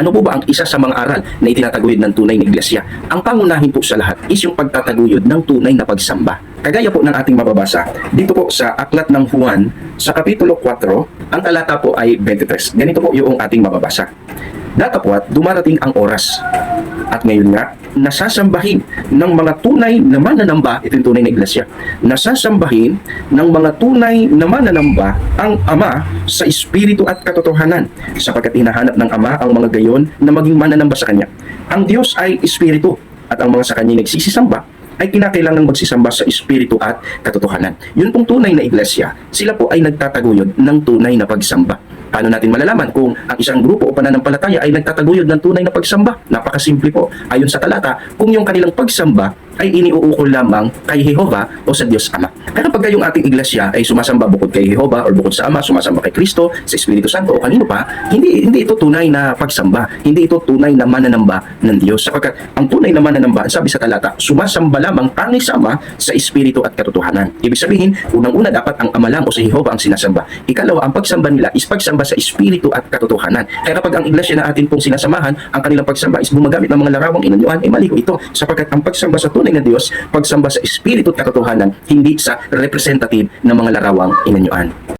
Ano po ba ang isa sa mga aral na itinataguyod ng tunay na iglesia? Ang pangunahin po sa lahat is yung pagtataguyod ng tunay na pagsamba. Kagaya po ng ating mababasa dito po sa Aklat ng Juan sa Kapitulo 4, ang talata po ay 23. Ganito po yung ating mababasa. Datapwat, dumarating ang oras. At ngayon nga, nasasambahin ng mga tunay na mananamba, ito yung tunay na iglesia, nasasambahin ng mga tunay na mananamba ang Ama sa Espiritu at katotohanan, sapagkat hinahanap ng Ama ang mga gayon na maging mananamba sa Kanya. Ang Diyos ay Espiritu, at ang mga sa Kanya nagsisisamba ay kinakailangang magsisamba sa Espiritu at katotohanan. Yun pong tunay na iglesia, sila po ay nagtataguyod ng tunay na pagsamba. Paano natin malalaman kung ang isang grupo o pananampalataya ay nagtataguyod ng tunay na pagsamba? Napakasimple po. Ayon sa talata, kung yung kanilang pagsamba ay iniuukol lamang kay Jehova o sa Diyos Ama. Pero pag yung ating iglesia ay sumasamba bukod kay Jehova o bukod sa Ama, sumasamba kay Kristo, sa Espiritu Santo o kanino pa, hindi hindi ito tunay na pagsamba. Hindi ito tunay na mananamba ng Diyos. Sapagkat ang tunay na mananamba, sabi sa talata, sumasamba lamang tangi sa Ama sa Espiritu at katotohanan. Ibig sabihin, unang-una dapat ang Ama lang o si Jehova ang sinasamba. Ikalawa, ang pagsamba nila is pagsamba sa Espiritu at katotohanan. Kaya kapag ang iglesia na atin pong sinasamahan, ang kanilang pagsamba is gumagamit ng mga larawang inanyuan, ay mali ho ito. Sapagkat ang pagsamba sa tunay na Diyos, pagsamba sa Espiritu at katotohanan, hindi sa representative ng mga larawang inanyuan.